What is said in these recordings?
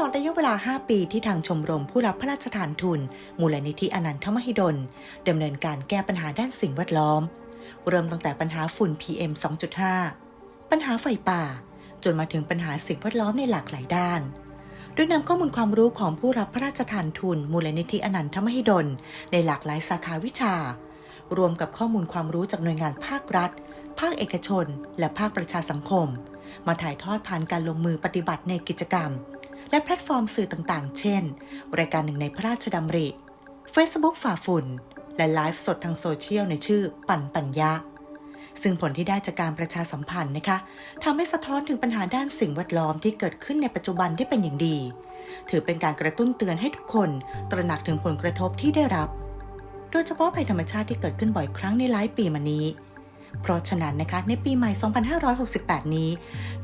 ลอดระยะเวลา 5 ปีที่ทางชมรมผู้รับพระราชทานทุน มูลนิธิอนันทมหิดลดำเนินการแก้ปัญหาด้านสิ่งแวดล้อม เริ่มตั้งแต่ปัญหาฝุ่น PM 2.5 ปัญหาไฟป่า จนมาถึงปัญหาสิ่งแวดล้อมในหลากหลายด้าน โดยนำข้อมูลความรู้ของผู้รับพระราชทานทุน มูลนิธิอนันทมหิดล ในหลากหลายสาขาวิชา รวมกับข้อมูลความรู้จากหน่วยงานภาครัฐ ภาคเอกชน และภาคประชาสังคม มาถ่ายทอดผ่านการลงมือปฏิบัติในกิจกรรม และแพลตฟอร์มสื่อต่างๆ เช่น รายการหนึ่งในพระราชดำริ Facebook ฝ่าฝุ่น และไลฟ์สดทางโซเชียลในชื่อปั่นปัญญาซึ่งผลที่ได้จากการประชาสัมพันธ์นะคะทำให้สะท้อนถึงปัญหาด้านสิ่งแวดล้อมที่เกิดขึ้นในปัจจุบันได้เป็นอย่างดี ถือเป็นการกระตุ้นเตือนให้ทุกคนตระหนักถึงผลกระทบที่ได้รับ โดยเฉพาะภัยธรรมชาติที่เกิดขึ้นบ่อยครั้งในหลายปีมานี้ เพราะฉะนั้นนะคะในปีใหม่ 2568 นี้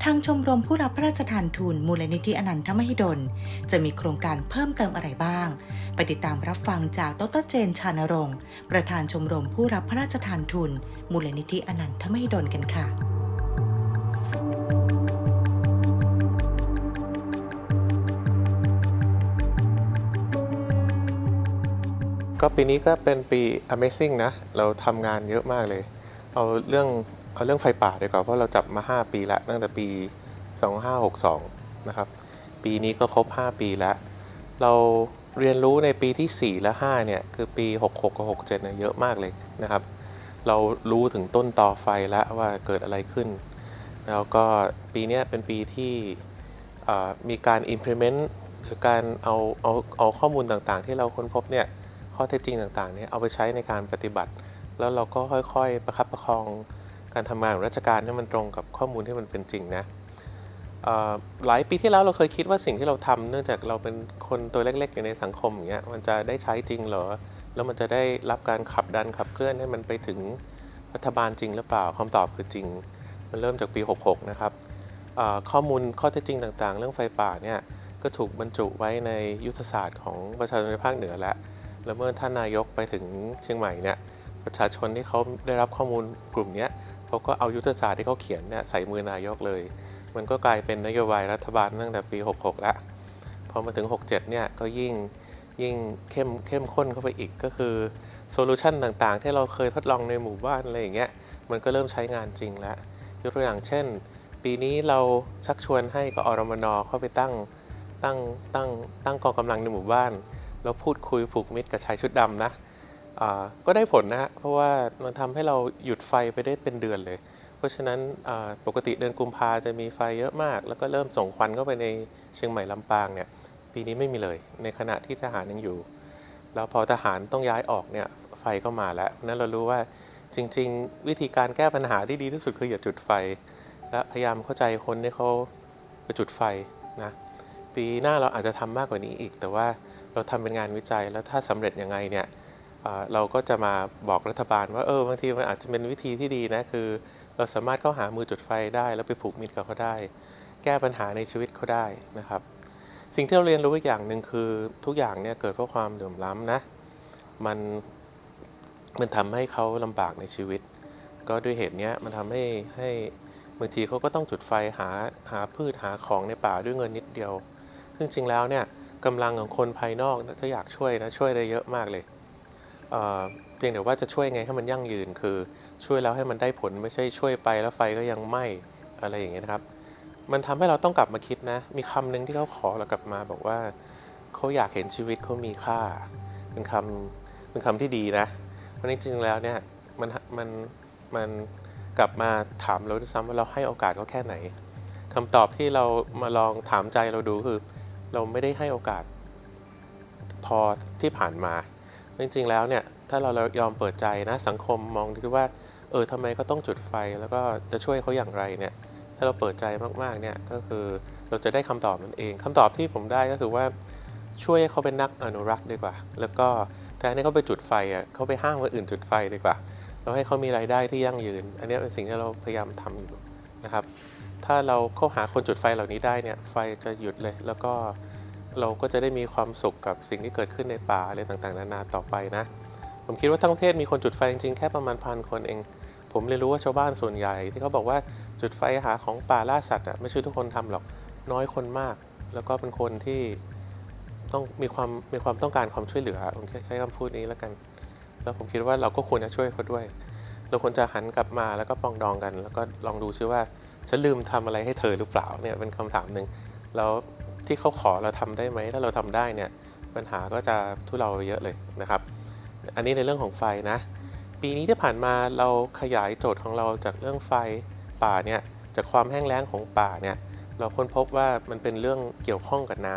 ทางชมรมผู้รับพระราชทานทุนมูลนิธิอนันทมหิดล จะมีโครงการเพิ่มเติมอะไรบ้าง ไปติดตามรับฟังจากดรเจนชานรงค์ ประธานชมรมผู้รับพระราชทานทุน มูลนิธิอนันทมหิดลกันค่ะก็ปีนี้ก็เป็นปี Amazing นะ เราทำงานเยอะมากเลย เอาเรื่องเอาเรื่องไฟป่าดีกว่าเพราะเราจับมา 5 ปีแล้วตั้งแต่ปี 2562 นะครับ ปีนี้ก็ครบ 5 ปีแล้ว เราเรียนรู้ในปีที่ 4 และ 5 เนี่ย คือปี 66 กับ 67 เนี่ยเยอะมากเลยนะครับ เรารู้ถึงต้นต่อไฟแล้วว่าเกิดอะไรขึ้น แล้วก็ปีนี้เป็นปีที่มีการ implement หรือการเอาเอาเอาข้อมูลต่างๆ ที่เราค้นพบเนี่ยข้อเท็จจริงต่างๆเนี่ยเอาไปใช้ในการปฏิบัติ แล้วเราก็ค่อยๆ ประคับประคองการทำงานของราชการให้มันตรงกับข้อมูลที่มันเป็นจริงนะหลายปีที่แล้วเราเคยคิดว่าสิ่งที่เราทำเนื่องจากเราเป็นคนตัวเล็กๆ อยู่ในสังคมอย่างเงี้ยมันจะได้ใช้จริงเหรอ แล้วมันจะได้รับการขับดันขับเคลื่อนให้มันไปถึงรัฐบาลจริงหรือเปล่าคำตอบคือจริง มันเริ่มจากปี 66 นะครับข้อมูลข้อเท็จจริงต่างๆ เรื่องไฟป่าเนี่ยก็ถูกบรรจุไว้ในยุทธศาสตร์ของประชาชนในภาคเหนือแล้วแล้วเมื่อท่านนายกไปถึงเชียงใหม่เนี่ย ประชาชนที่เขาได้รับข้อมูลกลุ่มนี้เขาก็เอายุทธศาสตร์ที่เขาเขียนเนี่ยใส่มือนายกเลย มันก็กลายเป็นนโยบายรัฐบาลตั้งแต่ปี 66 แล้วพอมาถึง 67 เนี่ยก็ยิ่งยิ่งเข้มเข้มข้นเข้าไปอีกก็คือโซลูชันต่างๆ ที่เราเคยทดลองในหมู่บ้านอะไรอย่างเงี้ยมันก็เริ่มใช้งานจริงแล้ว ยกตัวอย่างเช่น ปีนี้เราชักชวนให้กอรมนเข้าไปตั้งตั้งตั้งตั้งกองกำลังในหมู่บ้าน แล้วพูดคุยผูกมิตรกับชายชุดดำนะ ก็ได้ผลนะฮะเพราะว่ามันทำให้เราหยุดไฟไปได้เป็นเดือนเลย เพราะฉะนั้นปกติเดือนกุมภาจะมีไฟเยอะมาก แล้วก็เริ่มส่งควันเข้าไปในเชียงใหม่ลำปางเนี่ยปีนี้ไม่มีเลย ในขณะที่ทหารยังอยู่ แล้วพอทหารต้องย้ายออกเนี่ยไฟก็มาแล้วนั้นเรารู้ว่าจริง ๆ วิธีการแก้ปัญหาที่ดีที่สุดคืออย่าจุดไฟ และพยายามเข้าใจคนที่เขาไปจุดไฟนะปีหน้าเราอาจจะทำมากกว่านี้อีก แต่ว่าเราทำเป็นงานวิจัยแล้วถ้าสำเร็จยังไงเนี่ย เราก็จะมาบอกรัฐบาลว่าเออบางทีมันอาจจะเป็นวิธีที่ดีนะคือ เราสามารถเข้าหามือจุดไฟได้ แล้วไปผูกมิตรกับเขาได้ แก้ปัญหาในชีวิตเขาได้นะครับ สิ่งที่เราเรียนรู้อีกอย่างหนึ่งคือทุกอย่างเนี่ยเกิดเพราะความเหลื่อมล้ำนะมันมันทำให้เขาลำบากในชีวิต ก็ด้วยเหตุนี้มันทำให้ให้บางทีเขาก็ต้องจุดไฟหาหาพืชหาของในป่าด้วยเงินนิดเดียว ซึ่งจริงแล้วเนี่ยกำลังของคนภายนอกถ้าอยากช่วยนะช่วยได้เยอะมากเลย เพียงแต่ว่าจะช่วยไงให้มันยั่งยืน คือช่วยแล้วให้มันได้ผลไม่ใช่ช่วยไปแล้วไฟก็ยังไหม้อะไรอย่างเงี้ยนะครับ มันทำให้เราต้องกลับมาคิดนะ มีคำหนึ่งที่เขาขอเรากลับมาบอกว่าเขาอยากเห็นชีวิตเขามีค่า เป็นคำเป็นคำที่ดีนะเพราะจริงๆแล้วเนี่ยมันมันมันกลับมาถามเราด้วยซ้ำว่าเราให้โอกาสเขาแค่ไหนคำตอบที่เรามาลองถามใจเราดูคือ เราไม่ได้ให้โอกาสพอที่ผ่านมา จริง ๆ แล้วเนี่ยถ้าเรายอมเปิดใจนะสังคมมองดูว่าเออทำไมเขาต้องจุดไฟแล้วก็จะช่วยเขาอย่างไรเนี่ยถ้าเราเปิดใจมากๆเนี่ยก็คือเราจะได้คำตอบนั่นเองคำตอบที่ผมได้ก็คือว่าช่วยเขาเป็นนักอนุรักษ์ดีกว่า แล้วก็แทนที่เขาไปจุดไฟอะเขาไปห้างคนอื่นจุดไฟดีกว่า เราให้เขามีรายได้ที่ยั่งยืน อันนี้เป็นสิ่งที่เราพยายามทำอยู่นะครับ ถ้าเราเข้าหาคนจุดไฟเหล่านี้ได้เนี่ยไฟจะหยุดเลยแล้วก็ เราก็จะได้มีความสุขกับสิ่งที่เกิดขึ้นในป่าอะไรต่างๆ นานาต่อไปนะ ผมคิดว่าทั้งประเทศมีคนจุดไฟจริงๆแค่ประมาณพันคนเอง ผมเรียนรู้ว่าชาวบ้านส่วนใหญ่ ที่เขาบอกว่าจุดไฟหาของป่าล่าสัตว์อะไม่ใช่ทุกคนทำหรอกน้อยคนมาก แล้วก็เป็นคนที่ต้องมีความมีความต้องการความช่วยเหลือผมใช้คำพูดนี้แล้วกัน แล้วผมคิดว่าเราก็ควรจะช่วยเขาด้วย เราควรจะหันกลับมาแล้วก็ปองดองกัน แล้วก็ลองดูซิว่าฉันลืมทำอะไรให้เธอหรือเปล่าเนี่ยเป็นคำถามหนึ่งแล้ว ที่เขาขอเราทำได้ไหมถ้าเราทำได้เนี่ยปัญหาก็จะทุเลาไปเยอะเลยนะครับ อันนี้ในเรื่องของไฟนะ ปีนี้ที่ผ่านมาเราขยายโจทย์ของเราจากเรื่องไฟป่าเนี่ยจากความแห้งแล้งของป่าเนี่ยเราค้นพบว่ามันเป็นเรื่องเกี่ยวข้องกับน้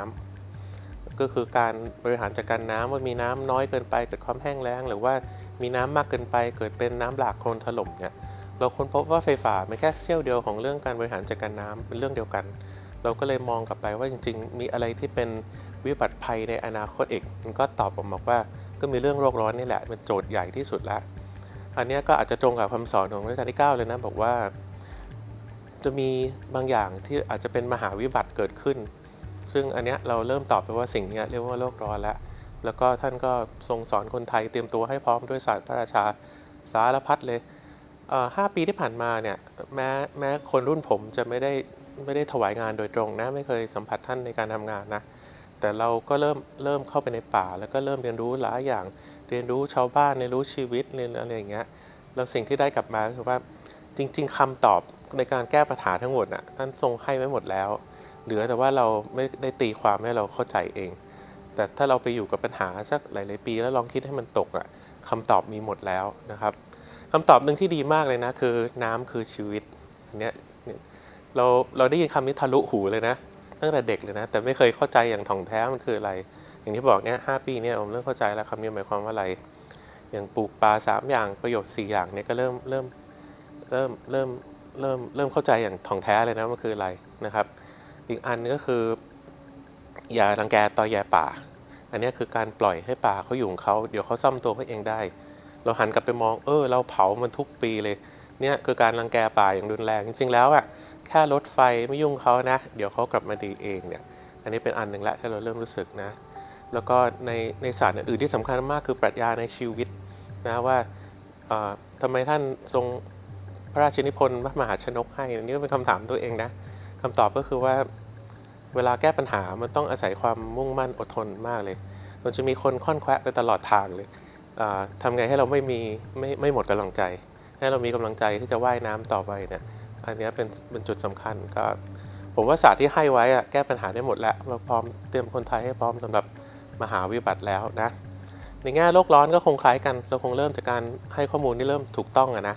ำก็คือการบริหารจัดการน้ำว่ามีน้ำน้อยเกินไปเกิดความแห้งแล้ง หรือว่ามีน้ำมากเกินไป เกิดเป็นน้ำหลากโคลนถล่มเนี่ยเราค้นพบว่าไฟป่าไม่แค่เสี้ยวเดียวของเรื่องการบริหารจัดการน้ำเป็นเรื่องเดียวกัน เราก็เลยมองกลับไปว่าจริง ๆ มีอะไรที่เป็นวิบัติภัยในอนาคตอีกมันก็ตอบออกมาว่า ก็มีเรื่องโลกร้อนนี่แหละเป็นโจทย์ใหญ่ที่สุดแล้วอันนี้ก็อาจจะตรงกับคำสอนของรัชกาลที่ 9 เลยนะบอกว่า จะมีบางอย่างที่อาจจะเป็นมหาวิบัติเกิดขึ้น ซึ่งอันนี้เราเริ่มตอบไปว่าสิ่งนี้เรียกว่าโลกร้อนแล้วแล้วก็ท่านก็ทรงสอนคนไทยเตรียมตัวให้พร้อมด้วยศาสตร์พระราชาสารพัดเลยห้าปีที่ผ่านมาเนี่ยแม้แม้คนรุ่นผมจะไม่ได้ ไม่ได้ถวายงานโดยตรงนะ ไม่เคยสัมผัสท่านในการทำงานนะ แต่เราก็เริ่มเริ่มเข้าไปในป่า แล้วก็เริ่มเรียนรู้หลายอย่าง เรียนรู้ชาวบ้านเรียนรู้ชีวิตเรียนอะไรอย่างเงี้ยแล้วสิ่งที่ได้กลับมาคือว่าจริง ๆคำตอบในการแก้ปัญหาทั้งหมดน่ะท่านทรงให้ไว้หมดแล้ว เหลือแต่ว่าเราไม่ได้ตีความให้เราเข้าใจเอง แต่ถ้าเราไปอยู่กับปัญหาสักหลาย ๆ ปี แล้วลองคิดให้มันตกอะคำตอบมีหมดแล้วนะครับคำตอบหนึ่งที่ดีมากเลยนะคือน้ำคือชีวิตอันเนี้ย เราเราได้ยินคำนี้ทะลุหูเลยนะ ตั้งแต่เด็กเลยนะ แต่ไม่เคยเข้าใจอย่างถ่องแท้มันคืออะไร อย่างที่บอกเนี่ยห้าปีเนี่ยผมเริ่มเข้าใจแล้วคำนี้หมายความว่าอะไร อย่างปลูกปลาสามอย่างประโยชน์สี่อย่างเนี่ยก็เริ่มเริ่มเริ่มเริ่มเริ่มเริ่มเข้าใจอย่างถ่องแท้เลยนะมันคืออะไรนะครับ อีกอันนึงก็คือ อย่ารังแกตอแยป่า อันนี้คือการปล่อยให้ป่าเขาอยู่ของเขาเดี๋ยวเขาซ่อมตัวเขาเองได้ เราหันกลับไปมองเออ เราเผามันทุกปีเลยเนี่ยคือการรังแกป่าอย่างรุนแรงจริงๆแล้วอะ แค่รถไฟไม่ยุ่งเขานะ เดี๋ยวเขากลับมาดีเองเนี่ย อันนี้เป็นอันหนึ่งละที่เราเริ่มรู้สึกนะ แล้วก็ในในศาสตร์อื่นที่สำคัญมากคือปรัชญาในชีวิตนะว่าเอ่อทำไมท่านทรงพระราชนิพนธ์พระมหาชนกให้นนี้ก็เป็นคำถามตัวเองนะคำตอบก็คือว่าเวลาแก้ปัญหามันต้องอาศัยความมุ่งมั่นอดทนมากเลย มันจะมีคนค่อนแควะไปตลอดทางเลยทำไงให้เราไม่มีไม่ไม่หมดกำลังใจ ให้เรามีกำลังใจที่จะว่ายน้ำต่อไปเนี่ย อันนี้เป็นเป็นจุดสำคัญก็ผมว่าศาสตร์ที่ให้ไว้อะแก้ปัญหาได้หมดแล้วเราพร้อมเตรียมคนไทยให้พร้อมสำหรับมหาวิบัติแล้วนะในแง่โลกร้อนก็คงคล้ายกันเราคงเริ่มจากการให้ข้อมูลที่เริ่มถูกต้องอะนะ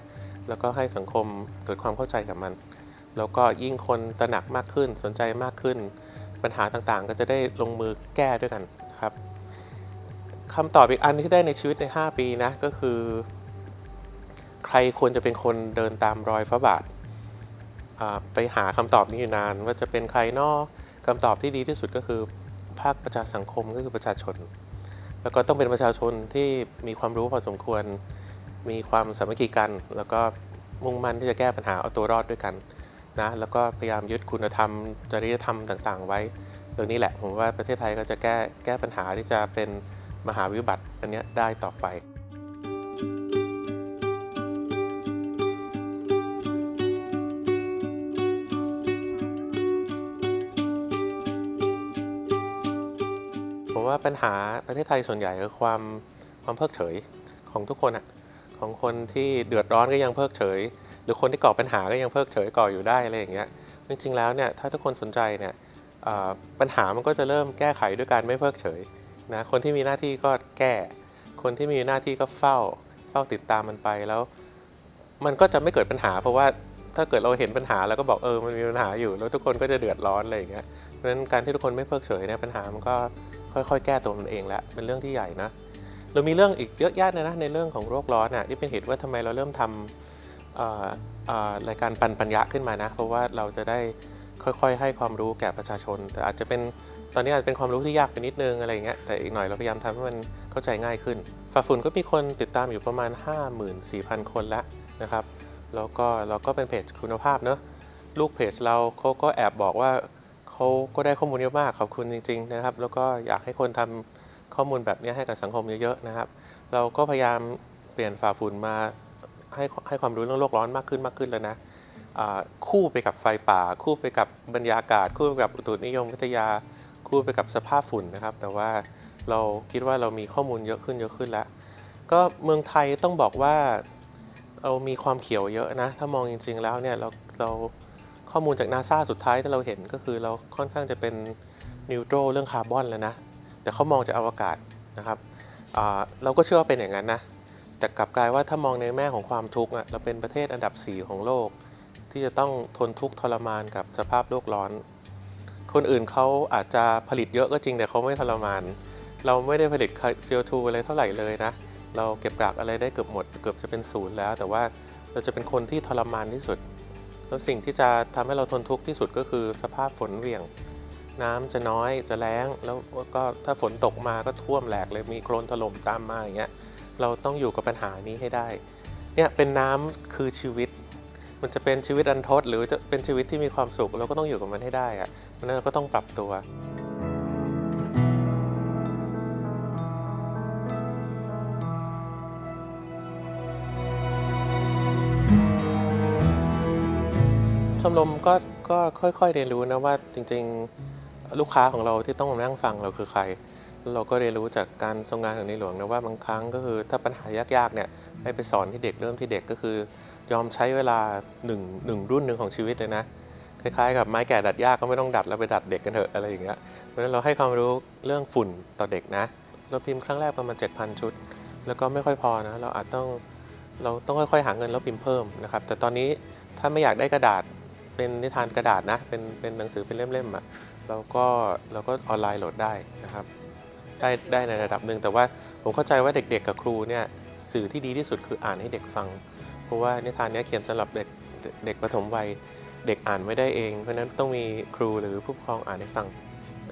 แล้วก็ให้สังคมเกิดความเข้าใจกับมัน แล้วก็ยิ่งคนตระหนักมากขึ้นสนใจมากขึ้น ปัญหาต่างๆ ก็จะได้ลงมือแก้ด้วยกันครับคำตอบอีกอันที่ได้ในชีวิตใน 5 ปีนะก็คือ ใครควรจะเป็นคนเดินตามรอยพระบาท ไปหาคำตอบนี้อยู่นาน ว่าจะเป็นใครนอกคำตอบที่ดีที่สุดก็คือภาคประชาสังคมก็คือประชาชน แล้วก็ต้องเป็นประชาชนที่มีความรู้พอสมควร มีความสามัคคีกัน แล้วก็มุ่งมั่นที่จะแก้ปัญหาเอาตัวรอดด้วยกันนะแล้วก็พยายามยึดคุณธรรม จริยธรรมต่าง ๆ ไว้ตรงนี้แหละผมว่าประเทศไทยก็จะแก้แก้ปัญหาที่จะเป็นมหาวิบัติอันนี้ได้ต่อไป ว่าปัญหาประเทศไทยส่วนใหญ่คือความความเพิกเฉยของทุกคนอะของคนที่เดือดร้อนก็ยังเพิกเฉย หรือคนที่ก่อปัญหาก็ยังเพิกเฉยก่ออยู่ได้อะไรอย่างเงี้ยจริงๆแล้วเนี่ยถ้าทุกคนสนใจเนี่ยปัญหามันก็จะเริ่มแก้ไขด้วยการไม่เพิกเฉยนะคนที่มีหน้าที่ก็แก้ คนที่มีหน้าที่ก็เฝ้า เฝ้าติดตามมันไปแล้ว มันก็จะไม่เกิดปัญหา เพราะว่าถ้าเกิดเราเห็นปัญหาแล้วก็บอกเออมันมีปัญหาอยู่ แล้วทุกคนก็จะเดือดร้อนอะไรอย่างเงี้ยเพราะฉะนั้นการที่ทุกคนไม่เพิกเฉยเนี่ยปัญหามันก็ ค่อยๆ แก้ตัวมันเองแล้วเป็นเรื่องที่ใหญ่นะเรามีเรื่องอีกเยอะแยะเลยนะในเรื่องของโรคร้อนอะที่เป็นเหตุว่าทำไมเราเริ่มทำรายการปันปัญญะขึ้นมานะเพราะว่าเราจะได้ค่อยๆ ให้ความรู้แก่ประชาชน แต่อาจจะเป็นตอนนี้อาจจะเป็นความรู้ที่ยากไปนิดนึงอะไรเงี้ยแต่อีกหน่อยเราพยายามทำให้มันเข้าใจง่ายขึ้นฝ่าฝุ่นก็มีคนติดตามอยู่ประมาณ 54,000 คนแล้วนะครับแล้วก็เราก็เป็นเพจคุณภาพเนอะลูกเพจเราเขาก็แอบบอกว่า เขาก็ได้ข้อมูลเยอะมากขอบคุณจริง ๆ นะครับ แล้วก็อยากให้คนทำข้อมูลแบบนี้ให้กับสังคมเยอะๆนะครับ เราก็พยายามเปลี่ยนฝ่าฝุ่นมาให้ให้ความรู้เรื่องโลกร้อนมากขึ้นมากขึ้นแล้วนะคู่ไปกับไฟป่า คู่ไปกับบรรยากาศ คู่ไปกับอุตุนิยมวิทยา คู่ไปกับสภาพฝุ่นนะครับ แต่ว่าเราคิดว่าเรามีข้อมูลเยอะขึ้นเยอะขึ้นแล้ว ก็เมืองไทยต้องบอกว่าเรามีความเขียวเยอะนะ ถ้ามองจริง ๆ แล้วเนี่ยเราเรา ข้อมูลจากนาซาสุดท้ายที่เราเห็นก็คือเราค่อนข้างจะเป็นนิวโตรเรื่องคาร์บอนแล้วนะ แต่เขามองจากอวกาศนะครับเราก็เชื่อว่าเป็นอย่างนั้นนะ แต่กลับกลายว่าถ้ามองในแม่ของความทุกข์เราเป็นประเทศอันดับ 4 ของโลก ที่จะต้องทนทุกข์ทรมานกับสภาพโลกร้อน คนอื่นเขาอาจจะผลิตเยอะก็จริงแต่เขาไม่ทรมาน เราไม่ได้ผลิต CO2 อะไรเท่าไหร่เลยนะ เราเก็บกากอะไรได้เกือบหมด เกือบจะเป็นศูนย์แล้ว แต่ว่าเราจะเป็นคนที่ทรมานที่สุด แล้วสิ่งที่จะทำให้เราทนทุกข์ที่สุดก็คือสภาพฝนเหวี่ยง น้ำจะน้อยจะแล้ง แล้วก็ถ้าฝนตกมาก็ท่วมแหลกเลยมีโคลนถล่มตามมาอย่างเงี้ยเราต้องอยู่กับปัญหานี้ให้ได้เนี่ยเป็นน้ำคือชีวิต มันจะเป็นชีวิตอันทดหรือจะเป็นชีวิตที่มีความสุขเราก็ต้องอยู่กับมันให้ได้อะเพราะนั้นเราก็ต้องปรับตัว รมก็ก็ค่อยๆเรียนรู้นะว่าจริงๆลูกค้าของเราที่ต้องมานั่งฟังเราคือใคร เราก็เรียนรู้จากการทรงงานของในหลวงนะว่าบางครั้งก็คือถ้าปัญหายากๆเนี่ยให้ไปสอนที่เด็กเริ่มที่เด็กก็คือ ยอมใช้เวลาหนึ่งหนึ่งรุ่นหนึ่งของชีวิตเลยนะคล้ายๆกับไม้แก่ดัดยากก็ไม่ต้องดัดแล้วไปดัดเด็กกันเถอะอะไรอย่างเงี้ยเพราะฉะนั้นเราให้ความรู้เรื่องฝุ่นต่อเด็กนะเราพิมพ์ครั้งแรกประมาณ7,000 ชุด แล้วก็ไม่ค่อยพอนะเราอาจต้องเราต้องค่อยๆหาเงินแล้วพิมพ์เพิ่มนะครับแต่ตอนนี้ถ้าไม่อยากได้กระดาษ เป็นนิทานกระดาษนะเป็นเป็นหนังสือเป็นเล่มๆอะเราก็เราก็ออนไลน์โหลดได้นะครับได้ได้ในระดับหนึ่งแต่ว่าผมเข้าใจว่าเด็ก ๆ กับครูเนี่ยสื่อที่ดีที่สุดคืออ่านให้เด็กฟัง เพราะว่านิทานนี้เขียนสำหรับเด็กเด็กประถมวัยเด็กอ่านไม่ได้เอง เพราะนั้นต้องมีครูหรือผู้ปกครองอ่านให้ฟัง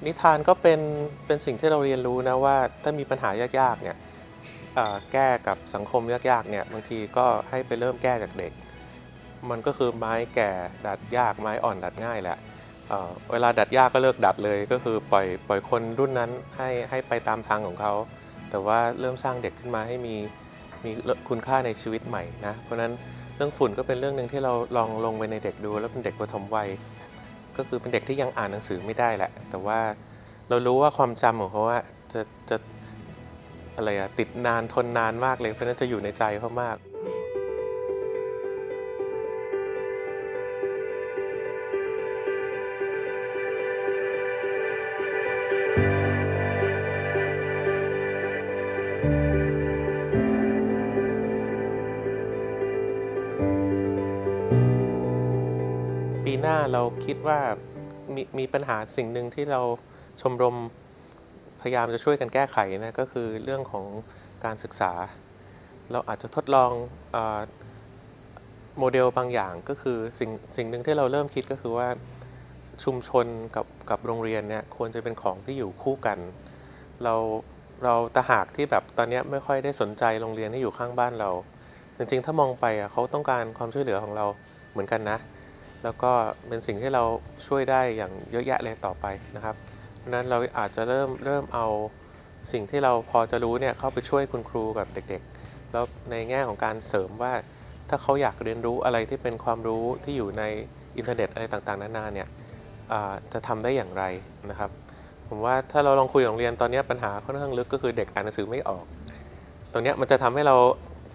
นิทานก็เป็นเป็นสิ่งที่เราเรียนรู้นะว่าถ้ามีปัญหายากๆเนี่ยแก้กับสังคมยากๆเนี่ยบางทีก็ให้ไปเริ่มแก้จากเด็ก มันก็คือไม้แก่ดัดยากไม้อ่อนดัดง่ายแหละเเวลาดัดยากก็เลิกดัดเลย ก็คือปล่อยปล่อยคนรุ่นนั้นให้ให้ไปตามทางของเขา แต่ว่าเริ่มสร้างเด็กขึ้นมาให้มีมีคุณค่าในชีวิตใหม่นะเพราะนั้นเรื่องฝุ่นก็เป็นเรื่องหนึ่งที่เราลองลงไปในเด็กดู แล้วเป็นเด็กประถมวัย ก็คือเป็นเด็กที่ยังอ่านหนังสือไม่ได้แหละ แต่ว่าเรารู้ว่าความจำของเขาว่าจะจะอะไรอะติดนานทนนานมากเลยเพราะนั้นจะอยู่ในใจเขามาก หน้าเราคิดว่ามีมีปัญหาสิ่งหนึ่งที่เราชมรมพยายามจะช่วยกันแก้ไขนะก็คือเรื่องของการศึกษา เราอาจจะทดลองอโมเดลบางอย่างก็คือสิ่งสิ่งหนึ่งที่เราเริ่มคิดก็คือว่าชุมชนกับกับโรงเรียนเนี่ยควรจะเป็นของที่อยู่คู่กัน เราเราตะหากที่แบบตอนนี้ไม่ค่อยได้สนใจโรงเรียนที่อยู่ข้างบ้านเรา จริงๆ ถ้ามองไปอะเขาต้องการความช่วยเหลือของเราเหมือนกันนะ แล้วก็เป็นสิ่งที่เราช่วยได้อย่างเยอะแยะเลยต่อไปนะครับเพราะนั้นเราอาจจะเริ่มเริ่มเอาสิ่งที่เราพอจะรู้เนี่ยเข้าไปช่วยคุณครูกับเด็กๆ แล้วในแง่ของการเสริมว่า ถ้าเขาอยากเรียนรู้อะไรที่เป็นความรู้ที่อยู่ในอินเทอร์เน็ตอะไรต่างๆ นานาเนี่ยจะทำได้อย่างไรนะครับ ผมว่าถ้าเราลองคุยกับโรงเรียนตอนนี้ปัญหาค่อนข้างลึกก็คือเด็กอ่านหนังสือไม่ออก ตรงนี้มันจะทำให้เรา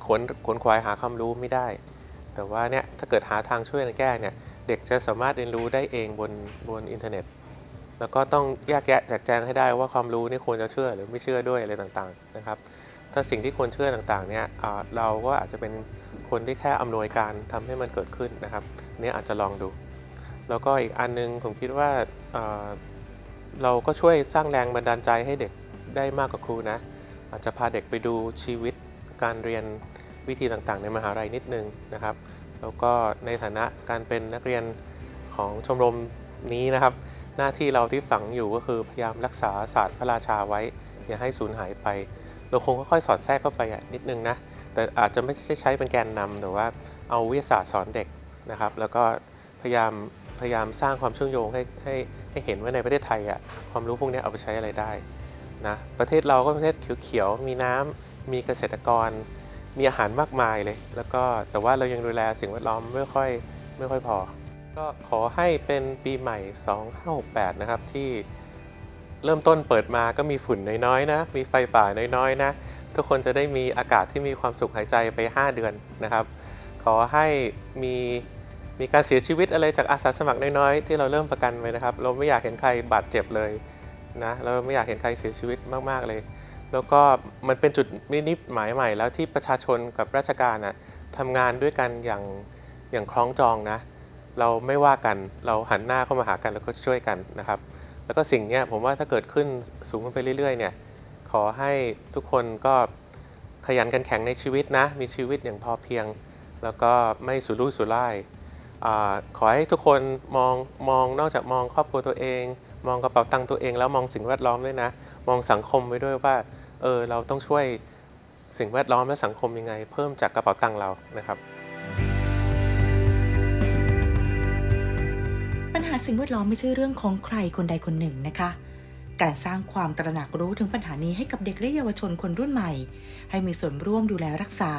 ขวนขวนขวายหาความรู้ไม่ได้ แต่ว่าเนี่ยถ้าเกิดหาทางช่วยกันแก้เนี่ย เด็กจะสามารถเรียนรู้ได้เองบนบนอินเทอร์เน็ต แล้วก็ต้องแยกแยะแจกแจงให้ได้ว่าความรู้นี่ควรจะเชื่อหรือไม่เชื่อด้วยอะไรต่างๆนะครับ ถ้าสิ่งที่ควรเชื่อต่างๆเนี่ยเราก็อาจจะเป็นคนที่แค่อำนวยการทำให้มันเกิดขึ้นนะครับนนี้อาจจะลองดู แล้วก็อีกอันนึงผมคิดว่าเราก็ช่วยสร้างแรงบันดาลใจให้เด็กได้มากกว่าครูนะ อาจจะพาเด็กไปดูชีวิตการเรียนวิธีต่างๆ ในมหาลัยนิดนึงนะครับ แล้วก็ในฐานะการเป็นนักเรียนของชมรมนี้นะครับ หน้าที่เราที่ฝังอยู่ก็คือพยายามรักษาศาสตร์พระราชาไว้ อย่าให้สูญหายไป เราคงค่อยๆสอดแทรกเข้าไปนิดนึงนะ แต่อาจจะไม่ใช่ใช้เป็นแกนนำแต่ว่าเอาวิทยาศาสตร์สอนเด็กนะครับ แล้วก็พยายามพยายามสร้างความเชื่อมโยงให้ให้ให้เห็นว่าในประเทศไทยอะความรู้พวกนี้เอาไปใช้อะไรได้นะประเทศเราก็เป็นประเทศเขียวๆมีน้ำมีเกษตรกร มีอาหารมากมายเลย แล้วก็แต่ว่าเรายังดูแลสิ่งแวดล้อมไม่ค่อยไม่ค่อยพอ ก็ขอให้เป็นปีใหม่ 2568 นะครับที่เริ่มต้นเปิดมาก็มีฝุ่นน้อยๆนะ มีไฟป่าน้อยๆนะ ทุกคนจะได้มีอากาศที่มีความสุขหายใจไป 5 เดือนนะครับ ขอให้มีมีการเสียชีวิตอะไรจากอาสาสมัครน้อยๆ ที่เราเริ่มประกันไว้นะครับ เราไม่อยากเห็นใครบาดเจ็บเลยนะ เราไม่อยากเห็นใครเสียชีวิตมากๆเลย แล้วก็มันเป็นจุดนิดหมายใหม่แล้วที่ประชาชนกับราชการนะทำงานด้วยกันอย่างอย่างคล้องจองนะ เราไม่ว่ากันเราหันหน้าเข้ามาหากันแล้วก็ช่วยกันนะครับ แล้วก็สิ่งเนี้ยผมว่าถ้าเกิดขึ้นสูงขึ้นไปเรื่อยๆเนี่ยขอให้ทุกคนก็ขยันกันแข็งในชีวิตนะ มีชีวิตอย่างพอเพียง แล้วก็ไม่สุรุ่ยสุร่ายอขอให้ทุกคนมองมองนอกจากมองครอบครัวตัวเอง มองกระเป๋าตังค์ตัวเองแล้วมองสิ่งแวดล้อมด้วยนะ มองสังคมไว้ด้วยว่า เออเราต้องช่วยสิ่งแวดล้อมและสังคมยังไง เพิ่มจากกระเป๋าตังค์เรานะครับ ปัญหาสิ่งแวดล้อมไม่ใช่เรื่องของใครคนใดคนหนึ่งนะคะ การสร้างความตระหนักรู้ถึงปัญหานี้ให้กับเด็กและเยาวชนคนรุ่นใหม่ ให้มีส่วนร่วมดูแลรักษา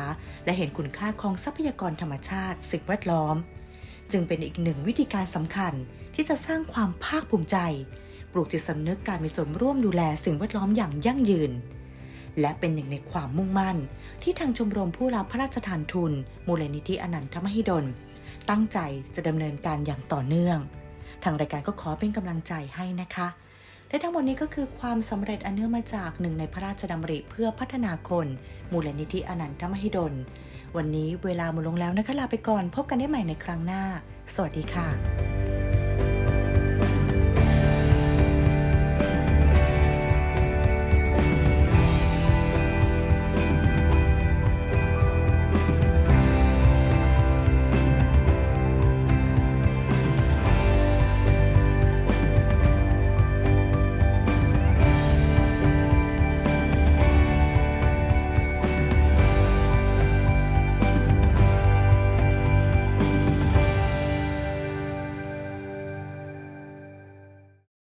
และเห็นคุณค่าของทรัพยากรธรรมชาติ สิ่งแวดล้อม จึงเป็นอีกหนึ่งวิธีการสำคัญที่จะสร้างความภาคภูมิใจ ปลูกจิตสำนึกการมีส่วนร่วมดูแลสิ่งแวดล้อมอย่างยั่งยืน และเป็นหนึ่งในความมุ่งมั่น ที่ทางชมรมผู้รับพระราชทานทุน มูลนิธิอนันทมหิดล ตั้งใจจะดำเนินการอย่างต่อเนื่อง ทางรายการก็ขอเป็นกำลังใจให้นะคะ และทั้งหมดนี้ก็คือความสำเร็จอันเนื่องมาจากหนึ่งในพระราชดำริเพื่อพัฒนาคน มูลนิธิอนันทมหิดล วันนี้เวลาหมดลงแล้วนะคะลาไปก่อน พบกันได้ใหม่ในครั้งหน้า สวัสดีค่ะ